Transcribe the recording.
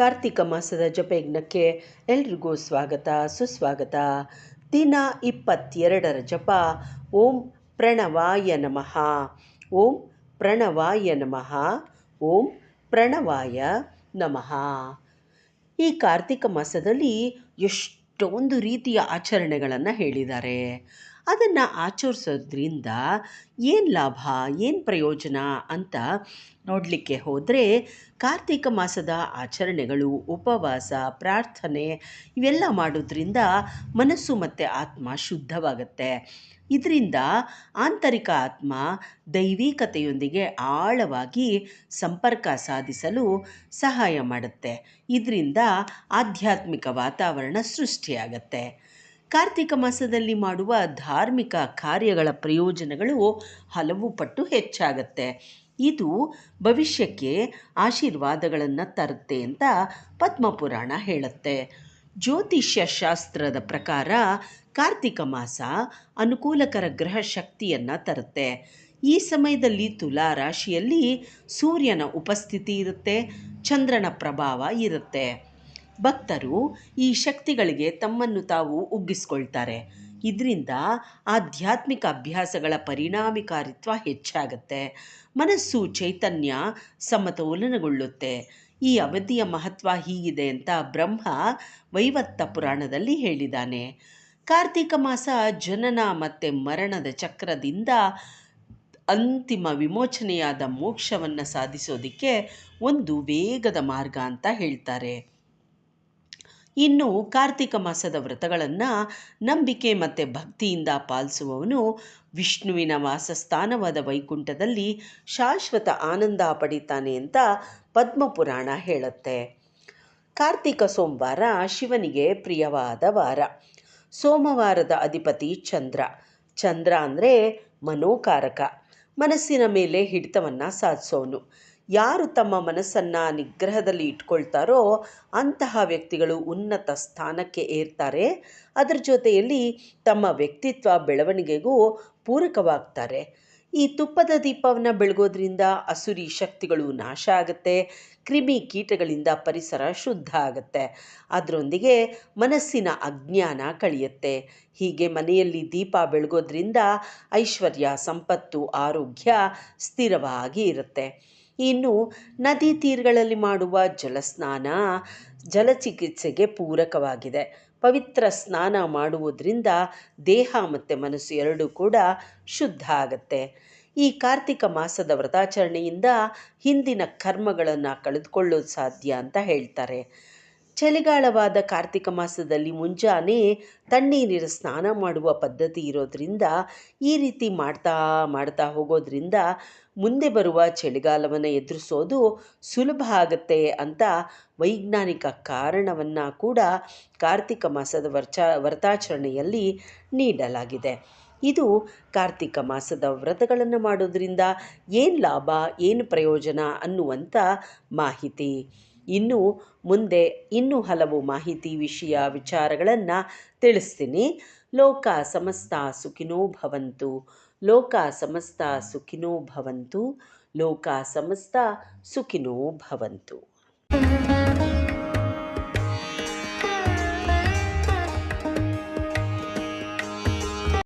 ಕಾರ್ತಿಕ ಮಾಸದ ಜಪಯಜ್ಞಕ್ಕೆ ಎಲ್ರಿಗೂ ಸ್ವಾಗತ, ಸುಸ್ವಾಗತ. ದಿನ ಇಪ್ಪತ್ತೆರಡರ ಜಪ. ಓಂ ಪ್ರಣವಾಯ ನಮಃ. ಓಂ ಪ್ರಣವಾಯ ನಮಃ. ಓಂ ಪ್ರಣವಾಯ ನಮಃ. ಈ ಕಾರ್ತಿಕ ಮಾಸದಲ್ಲಿ ಎಷ್ಟೊಂದು ರೀತಿಯ ಆಚರಣೆಗಳನ್ನು ಹೇಳಿದ್ದಾರೆ. ಅದನ್ನು ಆಚರಿಸೋದ್ರಿಂದ ಏನು ಲಾಭ, ಏನು ಪ್ರಯೋಜನ ಅಂತ ನೋಡಲಿಕ್ಕೆ ಹೋದರೆ ಕಾರ್ತಿಕ ಮಾಸದ ಆಚರಣೆಗಳು, ಉಪವಾಸ, ಪ್ರಾರ್ಥನೆ ಇವೆಲ್ಲ ಮಾಡೋದ್ರಿಂದ ಮನಸ್ಸು ಮತ್ತು ಆತ್ಮ ಶುದ್ಧವಾಗುತ್ತೆ. ಇದರಿಂದ ಆಂತರಿಕ ಆತ್ಮ ದೈವಿಕತೆಯೊಂದಿಗೆ ಆಳವಾಗಿ ಸಂಪರ್ಕ ಸಾಧಿಸಲು ಸಹಾಯ ಮಾಡುತ್ತೆ. ಇದರಿಂದ ಆಧ್ಯಾತ್ಮಿಕ ವಾತಾವರಣ ಸೃಷ್ಟಿಯಾಗತ್ತೆ. ಕಾರ್ತಿಕ ಮಾಸದಲ್ಲಿ ಮಾಡುವ ಧಾರ್ಮಿಕ ಕಾರ್ಯಗಳ ಪ್ರಯೋಜನಗಳು ಹಲವು ಪಟ್ಟು ಹೆಚ್ಚಾಗತ್ತೆ. ಇದು ಭವಿಷ್ಯಕ್ಕೆ ಆಶೀರ್ವಾದಗಳನ್ನು ತರುತ್ತೆ ಅಂತ ಪದ್ಮಪುರಾಣ ಹೇಳುತ್ತೆ. ಜ್ಯೋತಿಷ್ಯ ಶಾಸ್ತ್ರದ ಪ್ರಕಾರ ಕಾರ್ತಿಕ ಮಾಸ ಅನುಕೂಲಕರ ಗ್ರಹ ಶಕ್ತಿಯನ್ನು ತರುತ್ತೆ. ಈ ಸಮಯದಲ್ಲಿ ತುಲಾ ರಾಶಿಯಲ್ಲಿ ಸೂರ್ಯನ ಉಪಸ್ಥಿತಿ ಇರುತ್ತೆ, ಚಂದ್ರನ ಪ್ರಭಾವ ಇರುತ್ತೆ. ಭಕ್ತರು ಈ ಶಕ್ತಿಗಳಿಗೆ ತಮ್ಮನ್ನು ತಾವು ಉಗ್ಗಿಸ್ಕೊಳ್ತಾರೆ. ಇದರಿಂದ ಆಧ್ಯಾತ್ಮಿಕ ಅಭ್ಯಾಸಗಳ ಪರಿಣಾಮಕಾರಿತ್ವ ಹೆಚ್ಚಾಗುತ್ತೆ. ಮನಸ್ಸು ಚೈತನ್ಯ ಸಮತೋಲನಗೊಳ್ಳುತ್ತೆ. ಈ ಅವಧಿಯ ಮಹತ್ವ ಹೀಗಿದೆ ಅಂತ ಬ್ರಹ್ಮ ವೈವತ್ತ ಪುರಾಣದಲ್ಲಿ ಹೇಳಿದ್ದಾನೆ. ಕಾರ್ತಿಕ ಮಾಸ ಜನನ ಮತ್ತು ಮರಣದ ಚಕ್ರದಿಂದ ಅಂತಿಮ ವಿಮೋಚನೆಯಾದ ಮೋಕ್ಷವನ್ನು ಸಾಧಿಸೋದಕ್ಕೆ ಒಂದು ವೇಗದ ಮಾರ್ಗ ಅಂತ ಹೇಳ್ತಾರೆ. ಇನ್ನು ಕಾರ್ತಿಕ ಮಾಸದ ವ್ರತಗಳನ್ನು ನಂಬಿಕೆ ಮತ್ತು ಭಕ್ತಿಯಿಂದ ಪಾಲಿಸುವವನು ವಿಷ್ಣುವಿನ ವಾಸಸ್ಥಾನವಾದ ವೈಕುಂಠದಲ್ಲಿ ಶಾಶ್ವತ ಆನಂದ ಪಡಿತಾನೆ ಅಂತ ಪದ್ಮಪುರಾಣ ಹೇಳುತ್ತೆ. ಕಾರ್ತಿಕ ಸೋಮವಾರ ಶಿವನಿಗೆ ಪ್ರಿಯವಾದ ವಾರ. ಸೋಮವಾರದ ಅಧಿಪತಿ ಚಂದ್ರ. ಚಂದ್ರ ಅಂದರೆ ಮನೋಕಾರಕ. ಮನಸ್ಸಿನ ಮೇಲೆ ಹಿಡಿತವನ್ನು ಸಾಧಿಸೋನು. ಯಾರು ತಮ್ಮ ಮನಸ್ಸನ್ನು ನಿಗ್ರಹದಲ್ಲಿ ಇಟ್ಕೊಳ್ತಾರೋ ಅಂತಹ ವ್ಯಕ್ತಿಗಳು ಉನ್ನತ ಸ್ಥಾನಕ್ಕೆ ಏರ್ತಾರೆ. ಅದರ ಜೊತೆಯಲ್ಲಿ ತಮ್ಮ ವ್ಯಕ್ತಿತ್ವ ಬೆಳವಣಿಗೆಗೂ ಪೂರಕವಾಗ್ತಾರೆ. ಈ ತುಪ್ಪದ ದೀಪವನ್ನು ಬೆಳಗೋದ್ರಿಂದ ಅಸುರಿ ಶಕ್ತಿಗಳು ನಾಶ ಆಗುತ್ತೆ, ಕ್ರಿಮಿ ಕೀಟಗಳಿಂದ ಪರಿಸರ ಶುದ್ಧ ಆಗುತ್ತೆ. ಅದರೊಂದಿಗೆ ಮನಸ್ಸಿನ ಅಜ್ಞಾನ ಕಳೆಯುತ್ತೆ. ಹೀಗೆ ಮನೆಯಲ್ಲಿ ದೀಪ ಬೆಳಗೋದ್ರಿಂದ ಐಶ್ವರ್ಯ, ಸಂಪತ್ತು, ಆರೋಗ್ಯ ಸ್ಥಿರವಾಗಿ ಇರುತ್ತೆ. ಇನ್ನು ನದಿ ತೀರಗಳಲ್ಲಿ ಮಾಡುವ ಜಲಸ್ನಾನ ಜಲಚಿಕಿತ್ಸೆಗೆ ಪೂರಕವಾಗಿದೆ. ಪವಿತ್ರ ಸ್ನಾನ ಮಾಡುವುದರಿಂದ ದೇಹ ಮತ್ತು ಮನಸ್ಸು ಎರಡೂ ಕೂಡ ಶುದ್ಧ ಆಗುತ್ತೆ. ಈ ಕಾರ್ತಿಕ ಮಾಸದ ವ್ರತಾಚರಣೆಯಿಂದ ಹಿಂದಿನ ಕರ್ಮಗಳನ್ನು ಕಳೆದುಕೊಳ್ಳೋದು ಸಾಧ್ಯ ಅಂತ ಹೇಳ್ತಾರೆ. ಚಳಿಗಾಲವಾದ ಕಾರ್ತಿಕ ಮಾಸದಲ್ಲಿ ಮುಂಜಾನೆ ತಣ್ಣೀರಿನ ಸ್ನಾನ ಮಾಡುವ ಪದ್ಧತಿ ಇರೋದ್ರಿಂದ ಈ ರೀತಿ ಮಾಡ್ತಾ ಮಾಡ್ತಾ ಹೋಗೋದ್ರಿಂದ ಮುಂದೆ ಬರುವ ಚಳಿಗಾಲವನ್ನು ಎದುರಿಸೋದು ಸುಲಭ ಆಗುತ್ತೆ ಅಂತ ವೈಜ್ಞಾನಿಕ ಕಾರಣವನ್ನು ಕೂಡ ಕಾರ್ತಿಕ ಮಾಸದ ವರ್ಚ ವ್ರತಾಚರಣೆಯಲ್ಲಿ ನೀಡಲಾಗಿದೆ. ಇದು ಕಾರ್ತಿಕ ಮಾಸದ ವ್ರತಗಳನ್ನು ಮಾಡೋದ್ರಿಂದ ಏನು ಲಾಭ, ಏನು ಪ್ರಯೋಜನ ಅನ್ನುವಂಥ ಮಾಹಿತಿ. ಇನ್ನು ಮುಂದೆ ಇನ್ನೂ ಹಲವು ಮಾಹಿತಿ ವಿಷಯ ವಿಚಾರಗಳನ್ನು ತಿಳಿಸ್ತೀನಿ. ಲೋಕ ಸಮಸ್ತ ಸುಖಿನೋ ಭವಂತು. ಲೋಕ ಸಮಸ್ತ ಸುಖಿನೋ ಭವಂತು. ಲೋಕ ಸಮಸ್ತ ಸುಖಿನೋ ಭವಂತು.